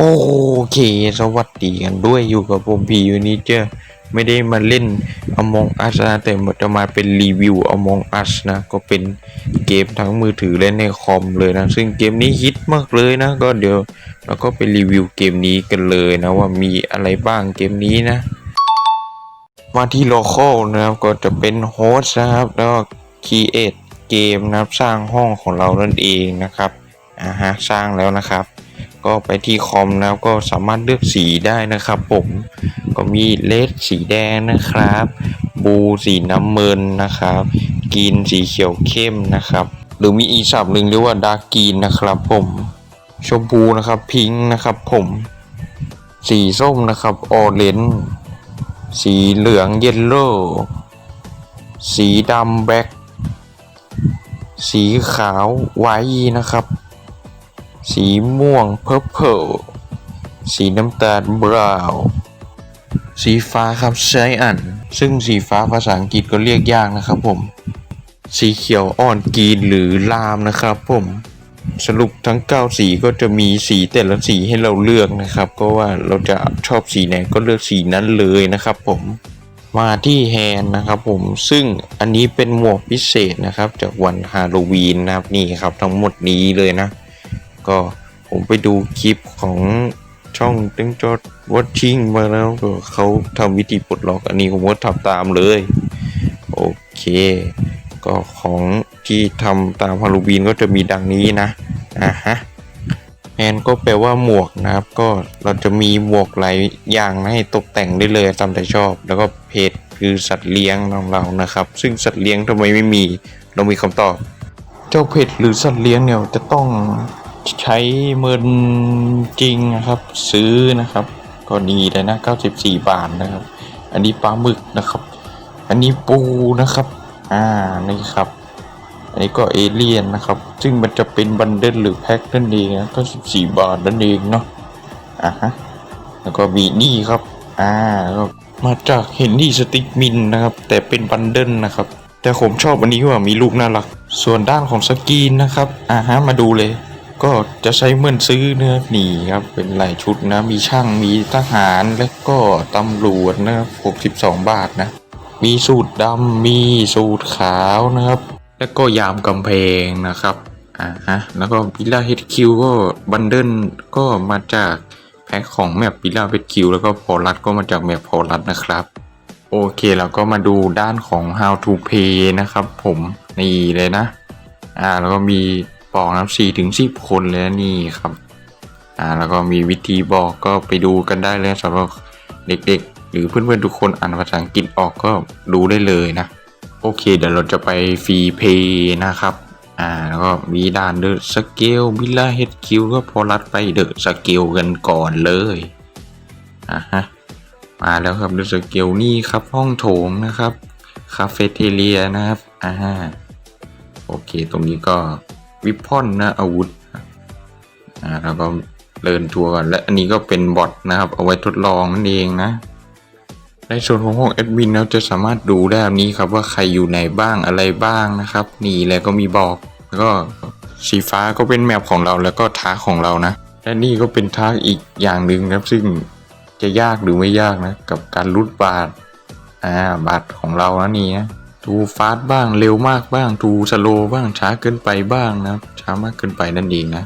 โอเค สวัสดีกันด้วยอยู่กับผมพียูนิเจอร์ไม่ได้มาเล่น Among Us นะแต่จะมาเป็นรีวิว Among Us นะ ก็เป็นเกมทั้งมือถือและในคอมเลยนะ ซึ่งเกมนี้ฮิตมากเลยนะ ก็เดี๋ยวเราก็ไปรีวิวเกมนี้กันเลยนะว่ามีอะไรบ้างเกมนี้นะ มาที่ local นะครับก็จะเป็นโฮสนะครับ แล้วก็ create เกมนะครับสร้างห้องของเรานั่นเองนะครับอ่าฮะสร้างแล้วนะครับ ก็ไปที่คอมนะครับก็สามารถเลือกสีได้นะครับผมก็มีเลดสีแดงนะครับบูสีน้ำเมินนะครับกรีนสีเขียวเข้มนะครับ หรือมีอีกศัพท์หนึ่งเรียกว่าดาร์กกรีนนะครับผมชมพูนะครับพิงค์นะครับผมสีส้มนะครับออเรนจ์สีเหลืองเยลโล่สีดำแบล็กสีขาวไวท์นะครับ สีม่วงเพ r ร์ l ลสีน้ำตาลบราวน์สีฟ้าครับไซอัน ซึ่งสีฟ้าภาษาอังกฤษก็เรียกยากนะครับผม สีเขียวอ่อนกรีนหรือลามนะครับผมสรุปทั้ง 9 สีก็จะมีสีแต่ละสีให้เราเลือกนะครับ ก็ว่าเราจะชอบสีไหนก็เลือกสีนั้นเลยนะครับผมมาที่แฮนนะครับผมซึ่งอันนี้เป็นหมวกพิเศษนะครับ จากวันฮาโลวีนนะครับนี่ครับทั้งหมดนี้เลยนะ ก็ผมไปดูคลิปของช่องตึงจอดวอ t ชิ่งมาแล้วก็เขาทำวิธีปลดล็อกอันนี้ผมก็ทำตามเลย โอเค ก็ของที่ทำตามฮาโลวีนก็จะมีดังนี้นะอะฮะแฮนก็แปลว่าหมวกนะครับ ก็เราจะมีหมวกหลายอย่างให้ตกแต่งได้เลยตามใจชอบ แล้วก็เพจคือสัตว์เลี้ยงของเรานะครับ ซึ่งสัตว์เลี้ยงทำไมไม่มี เรามีคำตอบ เจ้าเพจหรือสัตว์เลี้ยงเนี่ยจะต้อง ใช้เงินจริงนะครับ ซื้อนะครับ ก็ดีเลยนะ 94 บาทนะครับ อันนี้ปลาหมึกนะครับ อันนี้ปูนะครับ อ่านี่ครับ อันนี้ก็เอเลี่ยนนะครับ ซึ่งมันจะเป็นบันเดิลหรือแพ็คนั่นเองนะ94 บาทนั่นเองเนาะอ่าฮะแล้วก็มีนี่ครับ อ่าก็มาจากเห็นนี่สติ๊กมินนะครับ แต่เป็นบันเดิลนะครับ แต่ผมชอบอันนี้ว่ามีลูกน่ารัก ส่วนด้านของสกรีนนะครับ อ่าฮะมาดูเลย ก็จะใช้เหมือนซื้อเนื้อหนีครับ เป็นหลายชุดนะ มีช่างมีทหารและก็ตำรวจนะครับ62บาทนะ มีสูตรดำมีสูตรขาวนะครับ แล้วก็ยามกำแพงนะครับอ่าฮะแล้วก็พิล่าเฮดคิวก็บันเดิลก็มาจากแพ็คของแมปพิล่าเฮดคิวแล้วก็พอลัดก็มาจากแมปพอลัดนะครับโอเคเราก็มาดูด้านของ how to pay นะครับผม นี่เลยนะ อ่า แล้วก็มี บอกนะครับสี่ถึงสิบคนเลยนะนี่ครับอ่าแล้วก็มีวิธีบอกก็ไปดูกันได้เลยสำหรับเด็กๆ หรือเพื่อนๆทุกคนอ่านภาษาอังกฤษออกก็ดูได้เลยนะ โอเค เดี๋ยวเราจะไปฟรีเพย์นะครับอ่าแล้วก็มีด่านเดอะสเกลบิลล่าเฮดคิวก็พอรัดไปเดอะสเกลกันก่อนเลยอ่าฮะมาแล้วครับเดูสเกลนี่ครับห้องโถงนะครับคาเฟ่เทเลียนะครับอ่าโอเค ตรงนี้ก็ วิพอนนะอาวุธอ่าแล้วก็เดินทัวร์ก่อนและอันนี้ก็เป็นบอทนะครับ เอาไว้ทดลองนั่นเองนะในส่วนของห้องแอดมินเราจะสามารถดูได้แบบนี้ครับว่าใครอยู่ไหนบ้างอะไรบ้างนะครับ นี่แล้วก็มีบอกแล้วก็สีฟ้าก็เป็นแมปของเราแล้วก็ทาร์กของเรานะและนี่ก็เป็นทาร์กอีกอย่างหนึ่งนะครับ ซึ่งจะยากหรือไม่ยากนะ กับการรูดบาทอ่าบาทของเรานะนี่นะ ทูฟาสบ้างเร็วมากบ้างทูสโลบ้างช้าเกินไปบ้างนะช้ามากเกินไปนั่นเองนะ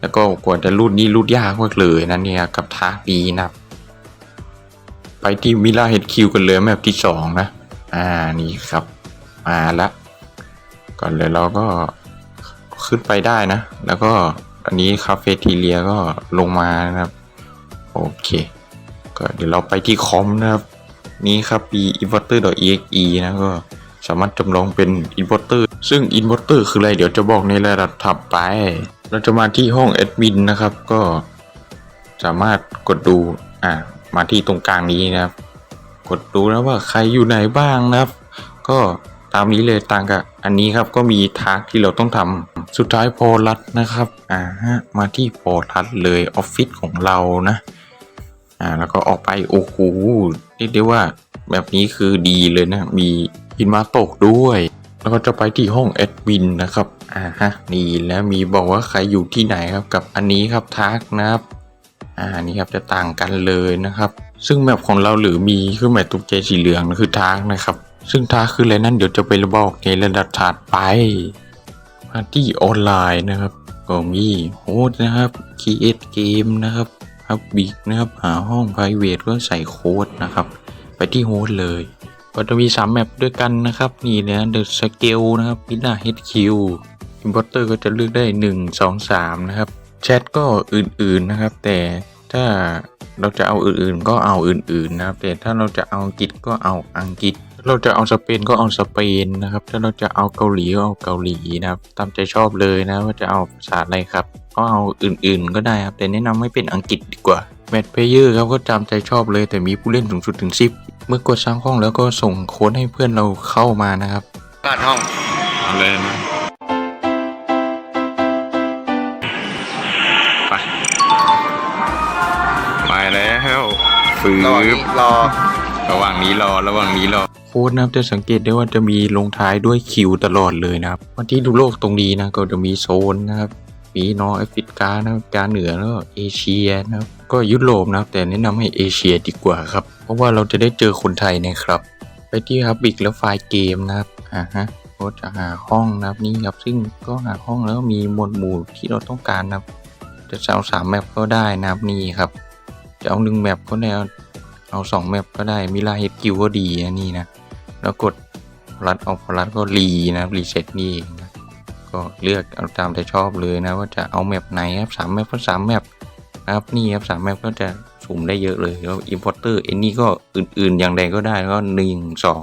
แล้วก็กว่าจะรูดนี่รูดยากมากเลยนะเนี่ยกับท้าร์กนี้นะไปที่มิลาเฮดคิวกันเลยแมปที่สองนะ อ่านี่ครับ มาละก่อนเลยเราก็ขึ้นไปได้นะ แล้วก็อันนี้คาเฟ่ทีเลียก็ลงมานะครับ โอเค ก็เดี๋ยวเราไปที่คอมนะครับ นี้ครับมี inverter.exe นะก็ สามารถจำลองเป็น inverter ซึ่ง inverter คืออะไรเดี๋ยวจะบอกในระดับถัดไป เราจะมาที่ห้องแอดมินนะครับ ก็สามารถกดดูอ่ามาที่ตรงกลางนี้นะครับ กดดูนะว่าใครอยู่ไหนบ้างนะครับ ก็ตามนี้เลยต่างกับอันนี้ครับก็มีทาร์กที่เราต้องทำสุดท้ายโพลัสนะครับอ่าฮะมาที่โพลัสเลยออฟฟิศของเรานะอ่าแล้วก็ออกไปโอ้โหเรียกได้ว่าแบบนี้คือดีเลยนะ มี หินมาตกด้วย แล้วก็จะไปที่ห้องแอดมินนะครับ อ่าฮะ นี่แล้วมีบอกว่าใครอยู่ที่ไหนครับกับอันนี้ครับทักนะครับอ่านี่ครับจะต่างกันเลยนะครับ ซึ่งแมปของเราหรือมีเครื่องหมายตกใจสีเหลืองนั่นคือทางนะครับ ซึ่งทางคืออะไรนั่นเดี๋ยวจะไปบอกในระดับถัดไปปาร์ตี้ออนไลน์นะครับก็มีโฮสต์นะครับคีเอทเกมนะครับฮับบิกนะครับ หาห้อง p r i v a t ก็ใส่โค้ดนะครับ ไปที่โฮสเลย ก็จะมี 3 แมปด้วยกันนะครับ นี่นะ The Scale นะครับ p i n a HQ Importer ก็จะเลือกได้ 1 2 3 นะครับ แชทก็อื่นๆนะครับ แต่ถ้าเราจะเอาอื่นๆ ก็เอาอื่นๆนะครับ แต่ถ้าเราจะเอาอังกฤษก็เอาอังกฤษ เราจะเอาสเปนก็เอาสเปนนะครับ ถ้าเราจะเอาเกาหลีก็เอาเกาหลีนะครับ ตามใจชอบเลยนะว่าจะเอาภาษาอะไรครับก็เอาอื่นๆก็ได้ครับ แต่แนะนำให้เป็นอังกฤษดีกว่า แมทเพลเยอร์ครับก็จำใจชอบเลยแต่มีผู้เล่นสูงสุดถึง 10 เมื่อกดสร้างห้องแล้วก็ส่งโค้ดให้เพื่อนเราเข้ามานะครับรหัสห้องเลยนะไปไปแล้วฝืระหว่างบนี้รอระหว่างนี้รอระหว่างนี้รอโค้ดนะครับจะสังเกตได้ว่าจะมีลงท้ายด้วยคิวตลอดเลยนะครับวันที่ดูโลกตรงนี้นะก็จะมีโซนนะครับมีนอร์แอฟริกานะครับกาเหนือแล้วก็เอเชียนะครับ ก็ยุโรปนะครับ แต่แนะนำให้เอเชียดีกว่าครับ เพราะว่าเราจะได้เจอคนไทยนะครับ ไปที่ฮับบิกแล้วไฟล์เกมนะครับอ่าฮะก็จะหาห้องนะครับนี่ครับ ซึ่งก็หาห้องแล้วมีหมวดหมู่ที่เราต้องการนะครับ จะเอาสามแมปก็ได้นะครับนี่ครับ จะเอาหนึ่งแมปก็ได้เอาสองแมปก็ได้มิลาเฮดกิวก็ดีนะนี่นะแล้วกดรัดเอาพลัดก็รีนะครับรีเซ็ตนี่เองนะก็เลือกเอาตามใจชอบเลยนะว่าจะเอาแมปไหนครับสามแมปก็สามแมป ครับนี่ครับสามแมปก็จะสุ่มได้เยอะเลยแล้ว importer เอ็นนี่ก็อื่นๆอย่างใดก็ได้แล้วก็หนึ่งสอง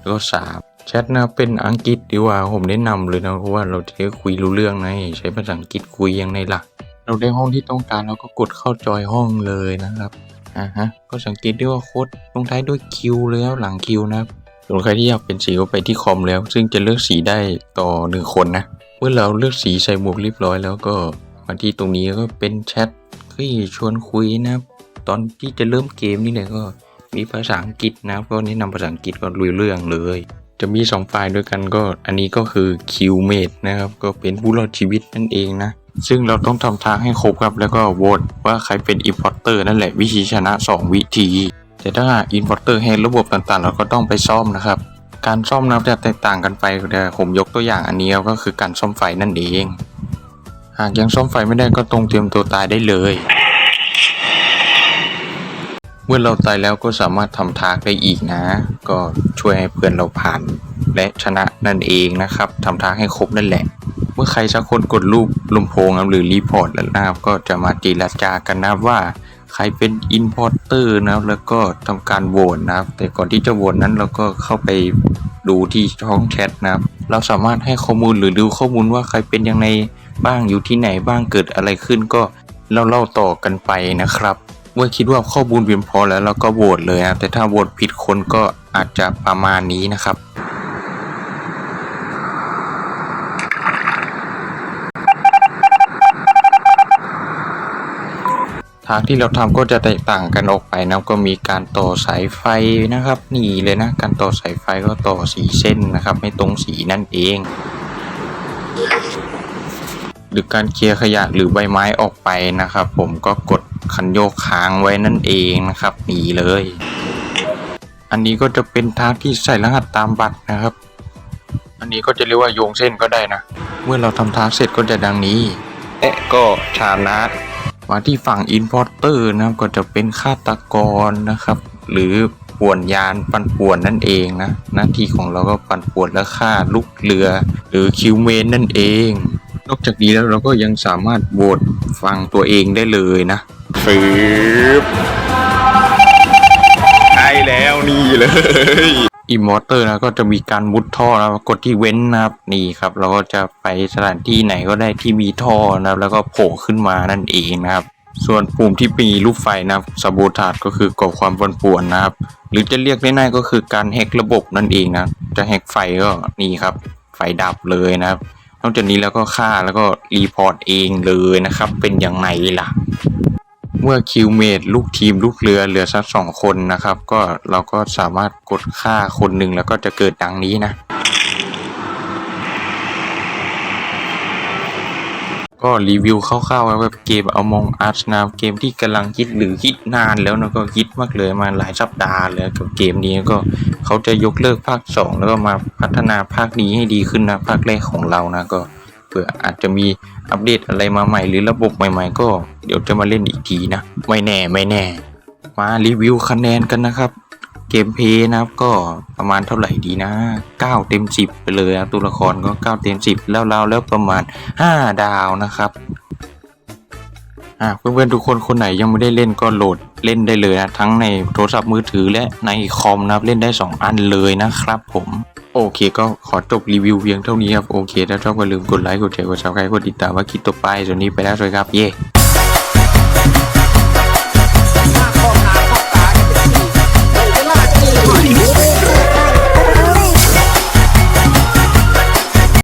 แล้วก็สามแชทนะเป็นอังกฤษดีกว่าผมแนะนำเลยนะเพราะว่าเราจะได้คุยรู้เรื่องไงใช้ภาษาอังกฤษคุยยังไงล่ะเราได้ห้องที่ต้องการเราก็กดเข้าจอยห้องเลยนะครับอ่าฮะก็สังเกตได้ว่าโค้ดลงท้ายด้วยคิวแล้วหลังคิวนะครับส่วนใครที่อยากเป็นสีก็ไปที่คอมแล้ว ซึ่งจะเลือกสีได้ต่อหนึ่งคนนะเมื่อเราเลือกสีใส่หมวกเรียบร้อยแล้วก็มาที่ตรงนี้ก็เป็นแชท ที่ชวนคุยนะครับ ตอนที่จะเริ่มเกมนี่เลยก็มีภาษาอังกฤษนะครับก็แนะนำภาษาอังกฤษก็ลุยเรื่องเลย จะมีสองฝ่ายด้วยกันก็อันนี้ก็คือคิวเมดนะครับ ก็เป็นผู้รอดชีวิตนั่นเองนะ ซึ่งเราต้องทำทางให้ครบครับ แล้วก็โหวตว่าใครเป็นอิ p พอร์เตอร์นั่นแหละวิธีชนะ 2 วิธี แต่ถ้าอินพอร์เตอร์แฮระบบต่างๆ เราก็ต้องไปซ่อมนะครับ การซ่อมนะครับจะแตกต่างกันไปแต่ผมยกตัวอย่างอันนี้ก็คือการซ่อมไฟนั่นเอง หากยังซ่อมไฟไม่ได้ก็ตรงเตรียมตัวตายได้เลย เมื่อเราตายแล้วก็สามารถทำทากได้อีกนะ ก็ช่วยให้เพื่อนเราผ่าน และชนะนั่นเองนะครับทำทางให้ครบนั่นแหละ เมื่อใครสักคนกดรูปลำโพงหรือรีพอร์ตแล้วนะครับก็จะมาเจรจากันนะว่าใครเป็นอินพอร์เตอร์นะครับแล้วก็ทำการโหวตนะครับ แต่ก่อนที่จะโหวตนั้นเราก็เข้าไปดูที่ช่องแชทนะครับ เราสามารถให้ข้อมูลหรือดูข้อมูลว่าใครเป็นยังไง บ้างอยู่ที่ไหนบ้างเกิดอะไรขึ้นก็เล่าเล่าต่อกันไปนะครับเมื่อคิดว่าข้อมูลเพียงพอแล้วเราก็โหวตเลยนะแต่ถ้าโหวตผิดคนก็อาจจะประมาณนี้นะครับทางที่เราทำก็จะแตกต่างกันออกไปนะก็มีการต่อสายไฟนะครับ นี่เลยนะ การต่อสายไฟก็ต่อสีเส้นนะครับให้ตรงสีนั่นเอง หรือการเคลียร์ขยะหรือใบไม้ออกไปนะครับ ผมก็กดคันโยกค้างไว้นั่นเองนะครับหนีเลย อันนี้ก็จะเป็นทางที่ใส่รหัสตามบัตรนะครับ อันนี้ก็จะเรียกว่าโยงเส้นก็ได้นะ เมื่อเราทำทางเสร็จก็จะดังนี้แอะก็ชานะมาที่ฝั่ง Importer นะครับก็จะเป็นฆาตกรนะครับ หรือป่วนยานปันป่วนนั่นเองนะหน้าที่ของเราก็ปันป่วนและฆ่าลูกเรือ หรือคิวเมนนั่นเอง นอกจากนี้แล้วเราก็ยังสามารถโหวตฟังตัวเองได้เลยนะฟืบใช่แล้วนี่เลยอิมมอร์เตอร์นะก็จะมีการมุดท่อนะกดที่เว้นนะครับนี่ครับเราก็จะไปสถานที่ไหนก็ได้ที่มีท่อนะครับ แล้วก็โผล่ขึ้นมานั่นเองนะครับ ส่วนปุ่มที่มีรูปไฟนะครับสบูทาดก็คือก่อความปั่นป่วนนะครับ หรือจะเรียกง่ายๆก็คือการแฮกระบบนั่นเองนะจะแฮกไฟก็นี่ครับไฟดับเลยนะครับ นอกจากนี้แล้วก็ค่าแล้วก็รีพอร์ตเองเลยนะครับ เป็นยังไงล่ะ เมื่อคิวเมดลูกทีมลูกเรือเหลือสักสองคนนะครับ ก็เราก็สามารถกดค่าคนหนึ่งแล้วก็จะเกิดดังนี้นะ ก็รีวิวคร่าวๆแบบเกม Among Us นะเกมที่กำลังคิดหรือคิดนานแล้วนะก็คิดมากเลยมาหลายสัปดาห์แล้วกับเกมนี้ก็เขาจะยกเลิกภาค 2 แล้วก็มาพัฒนาภาคนี้ให้ดีขึ้นนะภาคแรกของเรานะก็เผื่ออาจจะมีอัปเดตอะไรมาใหม่หรือระบบใหม่ ๆ ก็เดี๋ยวจะมาเล่นอีกทีนะ ไม่แน่ไม่แน่ มารีวิวคะแนนกันนะครับ เกมเพย์นะครับก็ประมาณเท่าไหร่ดีนะ 9 เต็ม 10 ไปเลยนะตัวละครก็ 9 เต็ม 10 แล้วเราแล้วประมาณ 5 ดาวนะครับอะเพื่อนๆทุกคนคนไหนยังไม่ได้เล่นก็โหลดเล่นได้เลยนะทั้งในโทรศัพท์มือถือและในคอมนะครับเล่นได้ 2 อันเลยนะครับผมโอเคก็ขอจบรีวิวเพียงเท่านี้ครับโอเคถ้าชอบก็ลืมกดไลค์กดแชร์กดซับสไครต์กดติดตามว่าคลิปต่อไปส่วนนี้ไปแล้วสวัสดีครับเย้